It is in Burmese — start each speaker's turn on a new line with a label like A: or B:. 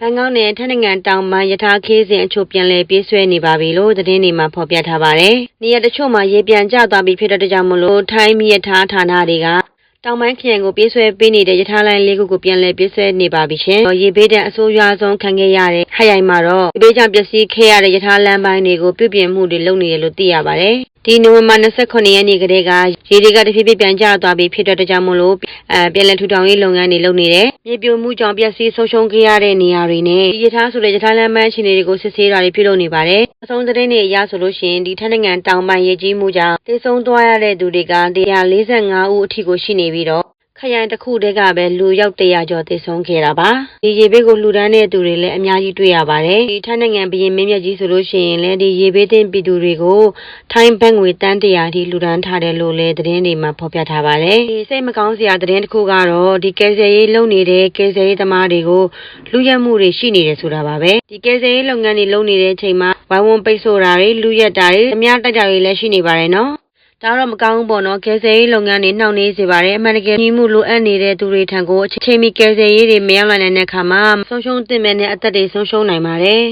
A: ဘန်ကောက်နယ်ထက်နိုင်ငံတောင်ပိုင်းယထာခေးစဉ်အချို့ပြန်လည်ပြေးဆွဲနေပါပြီလို့သတင်းတွေမှာဖော်ပြထားပါတယ်။နေရာတချို့မှာရေပြန်ကျသွားပြီဖြစ်တဲ့အတွက်ကြောင့်မလို့ထိုင်းမီယထာဌာနတွေကတောင်ပိုင်းခရိုင်ကိုပြေးဆွဲပေးနေတဲ့ယထာလိုင်းလေးခုကိုပြန်လည်ပြေးဆွဲနေပါပြီရှင်။ရေဘေးဒဏ်အဆိုးရွားဆုံးခံခဲ့ရတဲ့ဟရိုင်မှာတော့ရေဘေးကြောင့်ပျက်စီးခဲ့ရတဲ့ယထာလမ်းပိုင်းတွေကိုပြုပြင်မှုတွေလုပ်နေတယ်လို့သိရပါတယ်။ ဒီနိုဝင်ဘာ29ရက်နေ့ကတည်းကရေတွေကတဖြည်းဖြည်းပြန်ကျသွားပြီဖြစ်တဲ့အတွက်ကြောင့်မလို့အဲပြည်လည်ထူထောင်ရေးလုပ်ငန်းတွေလုပ်နေတယ်။မြေပြိုမှုကြောင့်ပျက်စီးဆုံးရှုံးခဲ့ရတဲ့နေရာတွေနဲ့ရထားဆိုတဲ့ရထားလမ်းမအခြေအနေတွေကိုစစ်ဆေးတာတွေပြုလုပ်နေပါတယ်။အဆုံးသတင်းတွေအရဆိုလို့ရှိရင်ဒီထက်နိုင်ငံတောင်ပိုင်းရေကြီးမှုကြောင့်တည်ဆုံသွားရတဲ့သူတွေက145ဦးအထိကိုရှိနေပြီးတော့ ခရိုင်တစ်ခုတည်းကပဲလူရောက်100ကျော်သေဆုံးခဲ့တာပါဒီရေဘေးကိုလှူဒန်းတဲ့သူတွေလည်းအများကြီးတွေ့ရပါတယ်ဒီထိုင်းနိုင်ငံဘရင်မင်းမြတ်ကြီးဆိုလို့ရှိရင်လည်းဒီရေဘေးသင့်ပြည်သူတွေကိုထိုင်းဘတ်ငွေတန်း100အထိလှူဒန်းထားတယ်လို့လည်းသတင်းတွေမှာဖော်ပြထားပါတယ်ဒီစိတ်မကောင်းစရာသတင်းတစ်ခုကတော့ဒီကယ်ဆယ်ရေးလုပ်နေတဲ့ကယ်ဆယ်ရေးသမားတွေကိုလူရက်မှုတွေရှိနေတယ်ဆိုတာပါပဲဒီကယ်ဆယ်ရေးလုပ်ငန်းတွေလုပ်နေတဲ့အချိန်မှာဝိုင်းဝန်းပိတ်ဆို့တာတွေလူရက်တာတွေအများတိုက်တာတွေလည်းရှိနေပါတယ်နော် ဒါတော့မကောင်းဘူးပေါ့နော်ကယ်ဆယ်ရေးလုပ်ငန်းတွေနှောင့်နှေးစေပါတယ်အမှန်တကယ်ကြီးမှုလိုအပ်နေတဲ့သူတွေထံကိုအချိန်မီကယ်ဆယ်ရေးတွေမရောက်နိုင်တဲ့အခါမှာဆုံးရှုံးတင်မဲ့တဲ့အသက်တွေဆုံးရှုံးနိုင်ပါတယ်